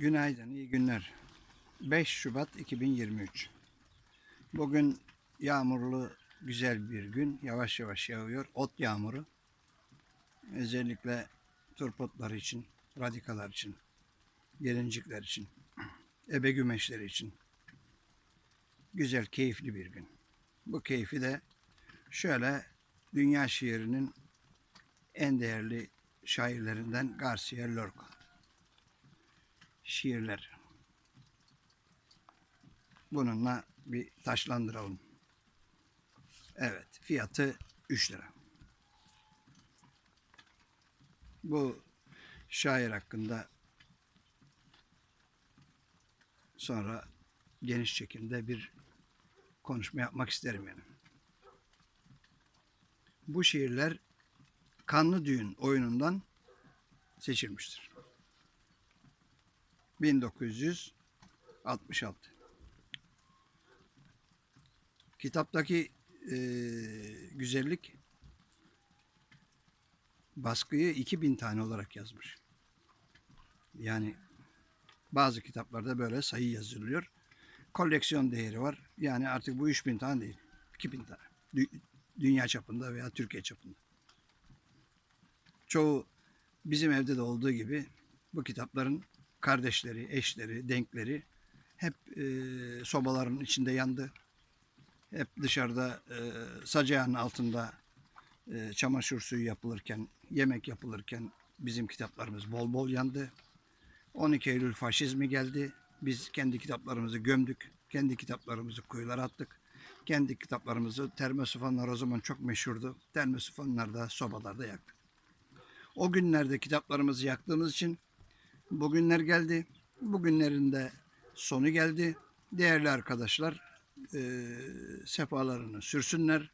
Günaydın, iyi günler. 5 Şubat 2023. Bugün yağmurlu, güzel bir gün. Yavaş yavaş yağıyor. Ot yağmuru. Özellikle turpotlar için, radikalar için, gelincikler için, ebe gümeşleri için. Güzel, keyifli bir gün. Bu keyfi de şöyle dünya şiirinin en değerli şairlerinden Garcia Lorca şiirler. Bununla bir taşlandıralım. Evet, fiyatı 3 lira. Bu şair hakkında sonra geniş çekimde bir konuşma yapmak isterim yani. Bu şiirler Kanlı Düğün oyunundan seçilmiştir. 1966. Kitaptaki e, güzellik baskıyı 2000 tane olarak yazmış. Yani bazı kitaplarda böyle sayı yazılıyor. Koleksiyon değeri var. Yani artık bu 3000 tane değil. 2000 tane. Dü- dünya çapında veya Türkiye çapında. Çoğu bizim evde de olduğu gibi bu kitapların kardeşleri, eşleri, denkleri hep e, sobaların içinde yandı. Hep dışarıda e, sacağın altında e, çamaşır suyu yapılırken, yemek yapılırken bizim kitaplarımız bol bol yandı. 12 Eylül faşizmi geldi. Biz kendi kitaplarımızı gömdük. Kendi kitaplarımızı kuyulara attık. Kendi kitaplarımızı termosufanlar o zaman çok meşhurdu. Termosufanlar da sobalarda yaktık. O günlerde kitaplarımızı yaktığımız için Bugünler geldi. Bugünlerin de sonu geldi. Değerli arkadaşlar e, sefalarını sürsünler.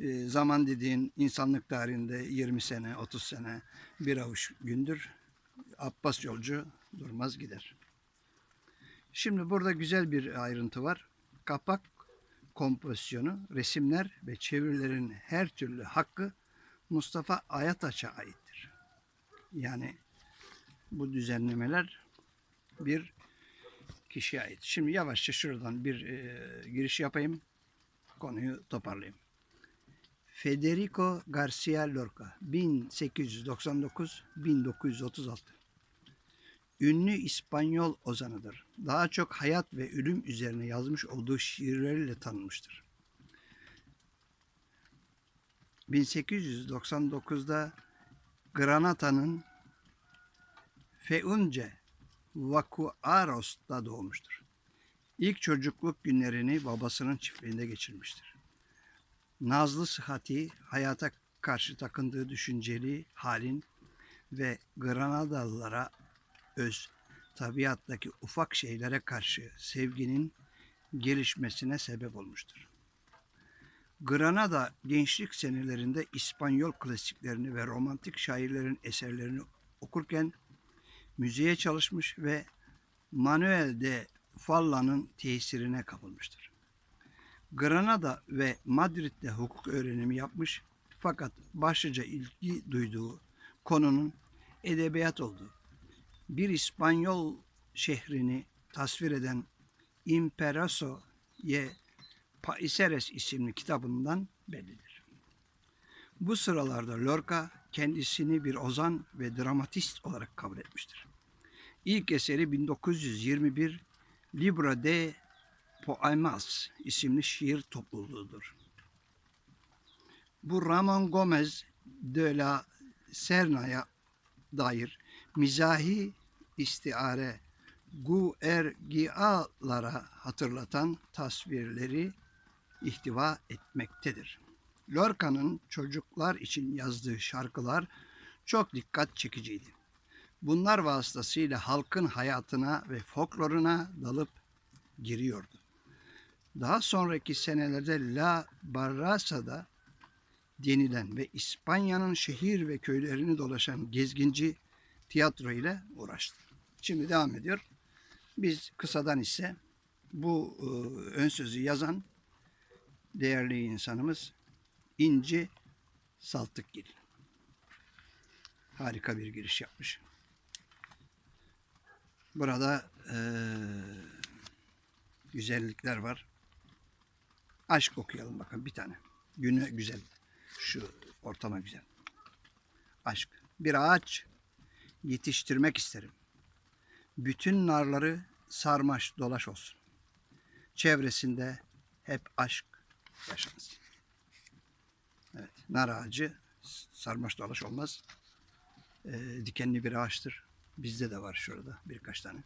E, zaman dediğin insanlık tarihinde 20 sene, 30 sene bir avuç gündür. Abbas yolcu durmaz gider. Şimdi burada güzel bir ayrıntı var. Kapak kompozisyonu, resimler ve çevirilerin her türlü hakkı Mustafa Ayataç'a aittir. Yani bu düzenlemeler bir kişiye ait. Şimdi yavaşça şuradan bir e, giriş yapayım. Konuyu toparlayayım. Federico Garcia Lorca 1899-1936 Ünlü İspanyol ozanıdır. Daha çok hayat ve ölüm üzerine yazmış olduğu şiirleriyle tanınmıştır. 1899'da Granada'nın Feunce Vacuaros'ta doğmuştur. İlk çocukluk günlerini babasının çiftliğinde geçirmiştir. Nazlı sıhhati, hayata karşı takındığı düşünceli halin ve Granadalılara öz tabiattaki ufak şeylere karşı sevginin gelişmesine sebep olmuştur. Granada gençlik senelerinde İspanyol klasiklerini ve romantik şairlerin eserlerini okurken müziğe çalışmış ve Manuel de Falla'nın tesirine kapılmıştır. Granada ve Madrid'de hukuk öğrenimi yapmış fakat başlıca ilgi duyduğu konunun edebiyat olduğu, bir İspanyol şehrini tasvir eden Imperaso y Paiseres isimli kitabından bellidir. Bu sıralarda Lorca kendisini bir ozan ve dramatist olarak kabul etmiştir. İlk eseri 1921 Libro de Poemas isimli şiir topluluğudur. Bu Ramon Gomez de la Serna'ya dair mizahi istiare Guergialara hatırlatan tasvirleri ihtiva etmektedir. Lorca'nın çocuklar için yazdığı şarkılar çok dikkat çekiciydi. Bunlar vasıtasıyla halkın hayatına ve folkloruna dalıp giriyordu. Daha sonraki senelerde La Barrasa'da denilen ve İspanya'nın şehir ve köylerini dolaşan gezginci tiyatro ile uğraştı. Şimdi devam ediyor. Biz kısadan ise bu e, ön sözü yazan değerli insanımız İnci Saltıkgil. Harika bir giriş yapmış. Burada eee, güzellikler var. Aşk okuyalım bakın bir tane. Günü güzel. Şu ortama güzel. Aşk. Bir ağaç yetiştirmek isterim. Bütün narları sarmaş dolaş olsun. Çevresinde hep aşk yaşansın. Evet, nar ağacı sarmaş dolaş olmaz. Ee, dikenli bir ağaçtır. Bizde de var şurada birkaç tane.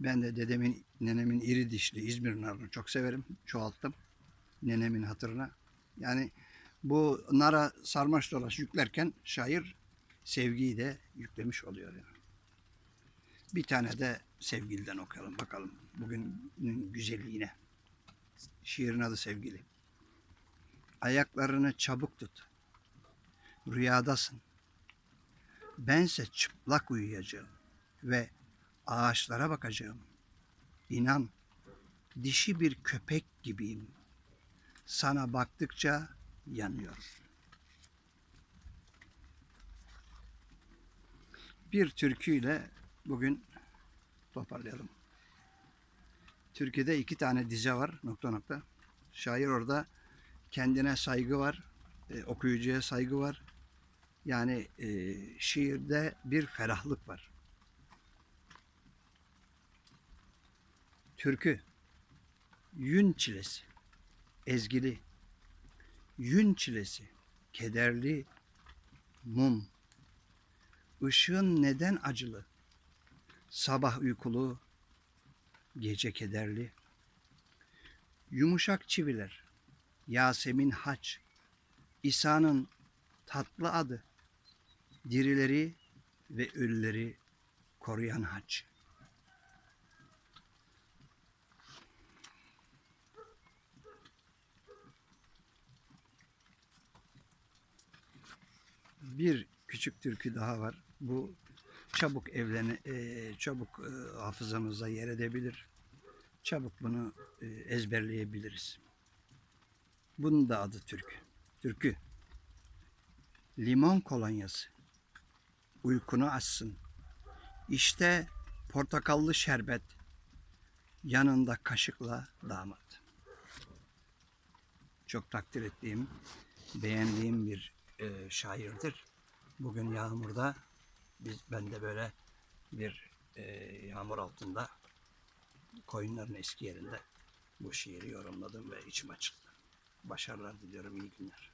Ben de dedemin, nenemin iri dişli İzmir narını çok severim. Çoğalttım. Nenemin hatırına. Yani bu nara sarmaş dolaş yüklerken şair sevgiyi de yüklemiş oluyor. Yani. Bir tane de sevgiliden okuyalım bakalım. Bugünün güzelliğine. Şiirin adı sevgili. Ayaklarını çabuk tut. Rüyadasın. Bense çıplak uyuyacağım ve ağaçlara bakacağım. İnan, dişi bir köpek gibiyim. Sana baktıkça yanıyorum. Bir türküyle bugün toparlayalım. Türkiye'de iki tane dize var nokta nokta. Şair orada kendine saygı var, e, okuyucuya saygı var. Yani e, şiirde bir ferahlık var. Türkü, yün çilesi, ezgili, yün çilesi, kederli, mum, ışığın neden acılı, sabah uykulu, gece kederli, yumuşak çiviler, Yasemin Haç, İsa'nın tatlı adı, dirileri ve ölüleri koruyan haç. Bir küçük türkü daha var. Bu çabuk evlene, e, çabuk e, hafızamıza yer edebilir. Çabuk bunu e, ezberleyebiliriz. Bunun da adı türkü. Türkü. Limon kolonyası. Uykunu açsın. İşte portakallı şerbet. Yanında kaşıkla damat. Çok takdir ettiğim, beğendiğim bir e, şairdir. Bugün yağmurda biz ben de böyle bir e, yağmur altında koyunların eski yerinde bu şiiri yorumladım ve içim açıldı. Başarılar diliyorum, iyi günler.